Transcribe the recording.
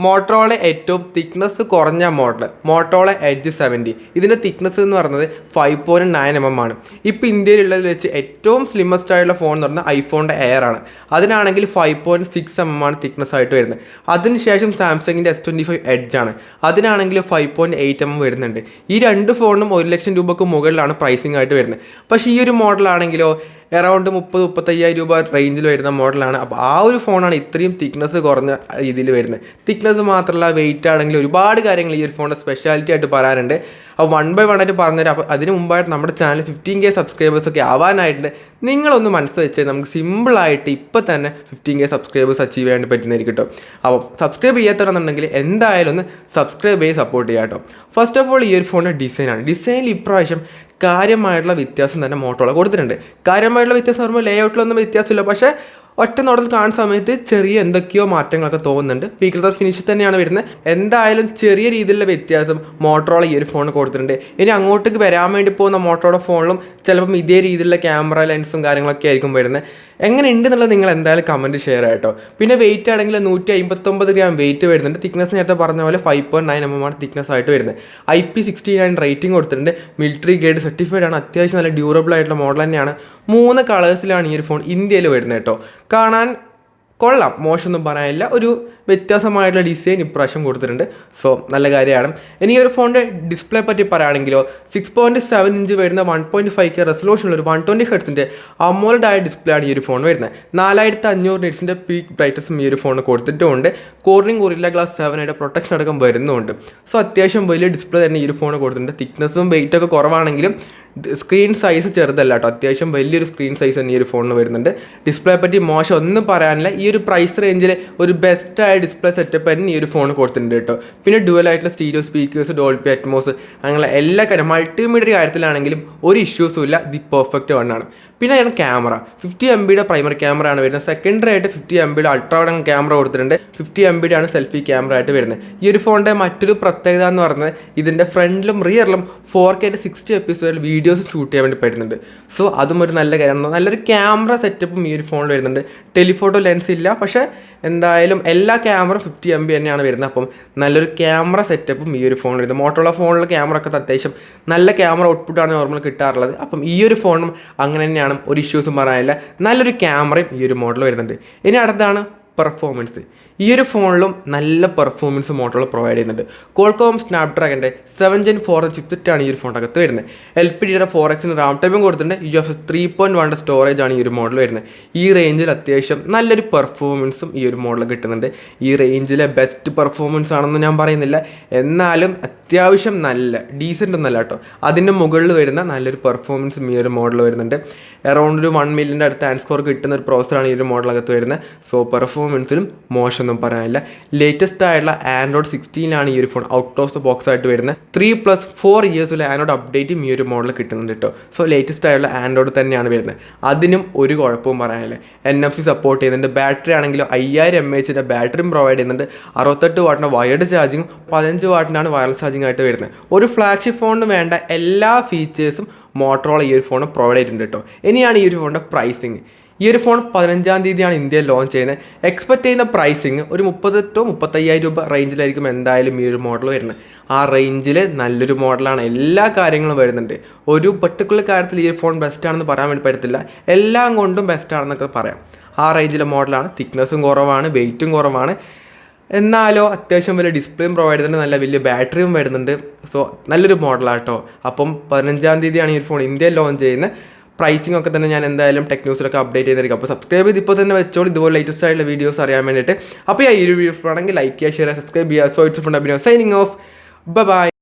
Motorola ഏറ്റവും thickness കുറഞ്ഞ model Motorola edge seventy ഇതിന്റെ തിക്നെസ് എന്ന് പറയുന്നത് five point nine M M ആണ്. ഇപ്പോൾ ഇന്ത്യയിലുള്ളതിൽ വെച്ച് ഏറ്റവും സ്ലിമ്മസ്റ്റ് ആയിട്ടുള്ള ഫോൺ എന്ന് പറഞ്ഞാൽ ഐഫോണിന്റെ എയർ ആണ്. അതിനാണെങ്കിൽ five point six M M ആണ് തിക്നെസ് ആയിട്ട് വരുന്നത്. അതിനുശേഷം സാംസങ്ങിന്റെ എസ് ട്വന്റി ഫൈവ് എഡ്ജ് ആണ്. അതിനാണെങ്കിൽ five point eight M M വരുന്നുണ്ട്. ഈ രണ്ട് ഫോണിനും ഒരു ലക്ഷം രൂപക്ക് മുകളിലാണ് പ്രൈസിംഗ് ആയിട്ട് വരുന്നത്. പക്ഷേ ഈ ഒരു മോഡലാണെങ്കിലോ എറൗണ്ട് മുപ്പത് മുപ്പത്തയ്യായിരം രൂപ റേഞ്ചിൽ വരുന്ന മോഡലാണ് അപ്പോൾ ആ ഒരു ഫോണാണ് ഇത്രയും തിക്നെസ് കുറഞ്ഞ രീതിയിൽ വരുന്നത്. തിക്നെസ് മാത്രമല്ല വെയിറ്റ് ആണെങ്കിൽ ഒരുപാട് കാര്യങ്ങൾ ഈ ഒരു ഫോണിന്റെ സ്പെഷ്യാലിറ്റി ആയിട്ട് പറയാനുണ്ട് അപ്പോൾ വൺ ബൈ വൺ ആയിട്ട് പറഞ്ഞുതരാം. അപ്പോൾ അതിന് മുമ്പായിട്ട് നമ്മുടെ ചാനൽ ഫിഫ്റ്റീൻ കെ സബ്സ്ക്രൈബേഴ്സ് ഒക്കെ ആവാനായിട്ടുണ്ട്. നിങ്ങളൊന്ന് മനസ്സ് വെച്ച് നമുക്ക് സിമ്പിളായിട്ട് ഇപ്പോൾ തന്നെ ഫിഫ്റ്റീൻ കെ സബ്സ്ക്രൈബേഴ്സ് അച്ചീവ് ചെയ്യാൻ പറ്റുന്നതായിരിക്കും കേട്ടോ. അപ്പോൾ സബ്സ്ക്രൈബ് ചെയ്യാത്തവരാണെന്നുണ്ടെങ്കിൽ എന്തായാലും ഒന്ന് സബ്സ്ക്രൈബ് ചെയ്ത് സപ്പോർട്ട് ചെയ്യാം കേട്ടോ. ഫസ്റ്റ് ഓഫ് ഓൾ ഈ ഒരു ഫോണിന്റെ ഡിസൈനാണ് ഡിസൈനിൽ ഇപ്രാവശ്യം കാര്യമായിട്ടുള്ള വ്യത്യാസം തന്നെ മോട്ടോള കൊടുത്തിട്ടുണ്ട്. കാര്യമായിട്ടുള്ള വ്യത്യാസം പറയുമ്പോൾ ലേ ഔട്ടിലൊന്നും വ്യത്യാസമില്ല. പക്ഷേ ഒറ്റ നോട്ടത്തിൽ കാണുന്ന സമയത്ത് ചെറിയ എന്തൊക്കെയോ മാറ്റങ്ങളൊക്കെ തോന്നുന്നുണ്ട്. പീക്കർ ഫിനിഷ് തന്നെയാണ് വരുന്നത്. എന്തായാലും ചെറിയ രീതിയിലുള്ള വ്യത്യാസം മോട്ടറോള ഈ ഒരു ഫോൺ കൊടുത്തിട്ടുണ്ട്. ഇനി അങ്ങോട്ടേക്ക് വരാൻ വേണ്ടി പോകുന്ന മോട്ടോറോള ഫോണിലും ചിലപ്പം ഇതേ രീതിയിലുള്ള ക്യാമറ ലെൻസും കാര്യങ്ങളൊക്കെ ആയിരിക്കും വരുന്നത്. എങ്ങനെ ഉണ്ട് എന്നുള്ളത് നിങ്ങൾ എന്തായാലും കമന്റ് ഷെയർ ആയിട്ടോ പിന്നെ വെയിറ്റ് ആണെങ്കിൽ നൂറ്റി അമ്പത്തൊമ്പത് ഗ്രാം വെയിറ്റ് വരുന്നുണ്ട്. തിക്നെസ് നേരത്തെ പറഞ്ഞ പോലെ five point nine M M ആണ് തിക്നെസ് ആയിട്ട് വരുന്നത്. I P sixty nine rating കൊടുത്തിട്ടുണ്ട്. മിലിറ്ററി ഗ്രേഡ് സർട്ടിഫൈഡ് ആണ്. അത്യാവശ്യം നല്ല ഡ്യൂറബിൾ ആയിട്ടുള്ള മോഡൽ തന്നെയാണ്. മൂന്ന് കളേഴ്സിലാണ് ഈ ഒരു ഫോൺ ഇന്ത്യയിൽ വരുന്നത് കേട്ടോ. കാണാൻ കൊള്ളാം. മോശമൊന്നും പറയാനില്ല. ഒരു വ്യത്യാസമായിട്ടുള്ള ഡിസൈൻ ഇപ്രാവശ്യം കൊടുത്തിട്ടുണ്ട്. സോ നല്ല കാര്യമാണ്. ഇനി ഈ ഒരു ഫോണിന്റെ ഡിസ്പ്ലേ പറ്റി പറയുകയാണെങ്കിലോ സിക്സ് പോയിന്റ് സെവൻ ഇഞ്ച് വരുന്ന വൺ പോയിന്റ് ഫൈവ് കെ റെസൊല്യൂഷനുള്ള ഒരു വൺ ട്വന്റി ഹെഡ്സിന്റെ അമോൾഡായ ഡിസ്പ്ലേ ആണ് ഈ ഒരു ഫോൺ വരുന്നത്. നാലായിരത്തി അഞ്ഞൂറ് നെറ്റ്സിന്റെ പീക്ക് ബ്രൈറ്റ്നസും ഈ ഒരു ഫോണിന് കൊടുത്തിട്ടുമുണ്ട് കോർണിംഗ് കൊറില്ല ഗ്ലാസ് സെവനായിട്ട് പ്രൊട്ടക്ഷൻ അടക്കം വരുന്നുണ്ട്. സോ അത്യാവശ്യം വലിയ ഡിസ്പ്ലേ തന്നെ ഈ ഒരു ഫോൺ കൊടുത്തിട്ടുണ്ട്. തിക്നെസ്സും വെയിറ്റൊക്കെ കുറവാണെങ്കിലും സ്ക്രീൻ സൈസ് ചെറുതല്ല കേട്ടോ അത്യാവശ്യം വലിയൊരു സ്ക്രീൻ സൈസ് തന്നെ ഈ ഒരു ഫോണിന് വരുന്നുണ്ട്. ഡിസ്പ്ലേ പറ്റി മോശം ഒന്നും പറയാനില്ല. ഈ ഒരു പ്രൈസ് റേഞ്ചിൽ ഒരു ബെസ്റ്റായ ഡിസ്പ്ലേ സെറ്റപ്പ് തന്നെ ഈ ഒരു ഫോൺ കൊടുത്തിട്ടുണ്ട് കേട്ടോ. പിന്നെ ഡുവൽ ആയിട്ടുള്ള സ്റ്റീരിയോ സ്പീക്കേഴ്സ് ഡോൾപി അറ്റ്മോസ് അങ്ങനെ എല്ലാ കാര്യം. മൾട്ടിമീഡിയ കാര്യത്തിലാണെങ്കിലും ഒരു ഇഷ്യൂസും ഇല്ല. ദി പെർഫെക്റ്റ് വണ്ണാണ് പിന്നെ ആണ് ക്യാമറ ഫിഫ്റ്റി എം ബിയുടെ പ്രൈമറി ക്യാമറ ആണ് വരുന്നത്. സെക്കൻഡറി ആയിട്ട് ഫിഫ്റ്റി എം ബിയുടെ അൾട്രാ ക്യാമറ കൊടുത്തിട്ടുണ്ട്. ഫിഫ്റ്റി എം ബിയുടെ ആണ് സെൽഫി ക്യാമറ ആയിട്ട് വരുന്നത്. ഈ ഒരു ഫോണിന്റെ മറ്റൊരു പ്രത്യേകത എന്ന് പറയുന്നത് ഇതിന്റെ ഫ്രണ്ടിലും റിയറിലും ഫോർ കെയുടെ സിക്സ്റ്റി എപ്പിസോഡിൽ വീഡിയോസ് ഷൂട്ട് ചെയ്യാൻ വേണ്ടി പറ്റുന്നുണ്ട്. സോ അതും ഒരു നല്ല കാര്യമാണ്. നല്ലൊരു ക്യാമറ സെറ്റപ്പും ഈ ഒരു ഫോണിൽ വരുന്നുണ്ട്. ടെലിഫോട്ടോ ലെൻസ് ഇല്ല. പക്ഷേ എന്തായാലും എല്ലാ ക്യാമറ ഫിഫ്റ്റി എം ബി തന്നെയാണ് വരുന്നത്. അപ്പം നല്ലൊരു ക്യാമറ സെറ്റപ്പും ഈ ഒരു ഫോണിൽ വരുന്നത്. മോട്ടോള ഫോണിലെ ക്യാമറ ഒക്കെ അത്യാവശ്യം നല്ല ക്യാമറ ഔട്ട്പുട്ടാണ് നോർമൽ കിട്ടാറുള്ളത്. അപ്പം ഈ ഒരു ഫോണും അങ്ങനെ തന്നെയാണ്. ഒരു ഇഷ്യൂസും പറയാനില്ല. നല്ലൊരു ക്യാമറയും ഈ ഒരു മോഡൽ വരുന്നുണ്ട്. ഇനി അടുത്താണ് പെർഫോമൻസ് ഈ ഒരു ഫോണിലും നല്ല പെർഫോമൻസ് മോട്ടോൾ പ്രൊവൈഡ് ചെയ്യുന്നുണ്ട്. കോൾകോം സ്നാപ്ഡ്രാഗന്റെ സെവൻ ജെൻ ഫോർ ചിപ്സെറ്റാണ് ഈ ഒരു ഫോണിനകത്ത് വരുന്നത്. എൽ പി ഡിയുടെ ഫോർ എക്സിന് റാം ടൈപ്പും കൊടുത്തിട്ടുണ്ട്. യു എഫ് ത്രീ പോയിന്റ് വണ്ടെ സ്റ്റോറേജ് ആണ് ഈ ഒരു മോഡൽ വരുന്നത്. ഈ റേഞ്ചിൽ അത്യാവശ്യം നല്ലൊരു പെർഫോമൻസും ഈ ഒരു മോഡൽ കിട്ടുന്നുണ്ട്. ഈ റേഞ്ചിലെ ബെസ്റ്റ് പെർഫോമൻസ് ആണെന്ന് ഞാൻ പറയുന്നില്ല. എന്നാലും അത്യാവശ്യം നല്ല ഡീസന്റ് ഒന്നല്ല കേട്ടോ അതിന്റെ മുകളിൽ വരുന്ന നല്ലൊരു പെർഫോമൻസ് ഈ ഒരു മോഡൽ വരുന്നുണ്ട്. അറൗണ്ട് ഒരു വൺ മില്യന്റെ അടുത്ത് ആൻഡ് സ്കോർ കിട്ടുന്ന ഒരു പ്രോസറാണ് ഈ ഒരു മോഡലകത്ത് വരുന്നത്. സോ പെർഫോമൻസിലും മോശമൊന്നും പറയാനില്ല. ലേറ്റസ്റ്റ് ആയിട്ടുള്ള ആൻഡ്രോയിഡ് സിക്സ്റ്റീനാണ് ഈ ഒരു phone out of the box ആയിട്ട് വരുന്നത്. ത്രീ പ്ലസ് ഫോർ ഇയേഴ്സിലെ ആൻഡ്രോയിഡ് അപ്ഡേറ്റും ഈ ഒരു മോഡൽ കിട്ടുന്നുണ്ട് കേട്ടോ സോ ലേറ്റസ്റ്റ് ആയിട്ടുള്ള ആൻഡ്രോയിഡ് തന്നെയാണ് വരുന്നത്. അതിനും ഒരു കുഴപ്പവും പറയാനില്ല. എൻ എഫ് സി സപ്പോർട്ട് ചെയ്യുന്നുണ്ട്. ബാറ്ററി ആണെങ്കിലും അയ്യായിരം എം എച്ചിന്റെ ബാറ്ററിയും പ്രൊവൈഡ് ചെയ്യുന്നുണ്ട്. അറുപത്തെട്ട് വാട്ടിന്റെ വയർഡ് ചാർജിങ്ങും പതിനഞ്ച് വാട്ടിനാണ് വയർലെസ് ചാർജിങ് ആയിട്ട് വരുന്നത്. ഒരു ഫ്ലാഗ്ഷിപ്പ് ഫോണിന് വേണ്ട എല്ലാ ഫീച്ചേഴ്സും മോട്ടറോള ഈ ഒരു ഫോൺ പ്രൊവൈഡ് ചെയ്തിട്ടുണ്ട് കേട്ടോ. ഇനിയാണ് ഈ ഒരു ഫോണിന്റെ പ്രൈസിങ് ഈ ഒരു ഫോൺ പതിനഞ്ചാം തീയതിയാണ് ഇന്ത്യയിൽ ലോഞ്ച് ചെയ്യുന്നത്. എക്സ്പെക്ട് ചെയ്യുന്ന പ്രൈസിങ് ഒരു മുപ്പത് ടു മുപ്പത്തയ്യായിരം രൂപ റേഞ്ചിലായിരിക്കും എന്തായാലും ഈ ഒരു മോഡൽ വരുന്നത്. ആ റേഞ്ചിൽ നല്ലൊരു മോഡലാണ് എല്ലാ കാര്യങ്ങളും വരുന്നുണ്ട്. ഒരു പെർട്ടിക്കുലർ കാര്യത്തിൽ ഈ ഫോൺ ബെസ്റ്റ് ആണെന്ന് പറയാൻ വേണ്ടി പറ്റത്തില്ല. എല്ലാം കൊണ്ടും ബെസ്റ്റ് ആണെന്നൊക്കെ പറയാം. ആ റേഞ്ചിലെ മോഡലാണ് തിക്നെസ്സും കുറവാണ്. വെയിറ്റും കുറവാണ്. എന്നാലോ അത്യാവശ്യം വലിയ ഡിസ്പ്ലേയും പ്രൊവൈഡ് ചെയ്യുന്നുണ്ട്. നല്ല വലിയ ബാറ്ററിയും വരുന്നുണ്ട്. സോ നല്ലൊരു മോഡലാട്ടോ അപ്പം പതിനഞ്ചാം തീയതിയാണ് ഈ ഫോൺ ഇന്ത്യയിൽ ലോഞ്ച് ചെയ്യുന്നത്. പ്രൈസിംഗ് ഒക്കെ തന്നെ ഞാൻ എന്തായാലും ടെക് ന്യൂസിലൊക്കെ അപ്ഡേറ്റ് ചെയ്തിരിക്കും. അപ്പോൾ സബ്സ്ക്രൈബ് ചെയ്ത് ഇപ്പോൾ തന്നെ വെച്ചോളൂ. ഇതുപോലെ ലേറ്റസ്റ്റ് ആയിട്ടുള്ള വീഡിയോസ് അറിയാൻ വേണ്ടിയിട്ട്. അപ്പോൾ ഈ ഒരു വീഡിയോ ആണെങ്കിൽ ലൈക്ക് ചെയ്യുക ഷെയർ സബ്സ്ക്രൈബ് ചെയ്യുക so it's friend Abhinav signing off bye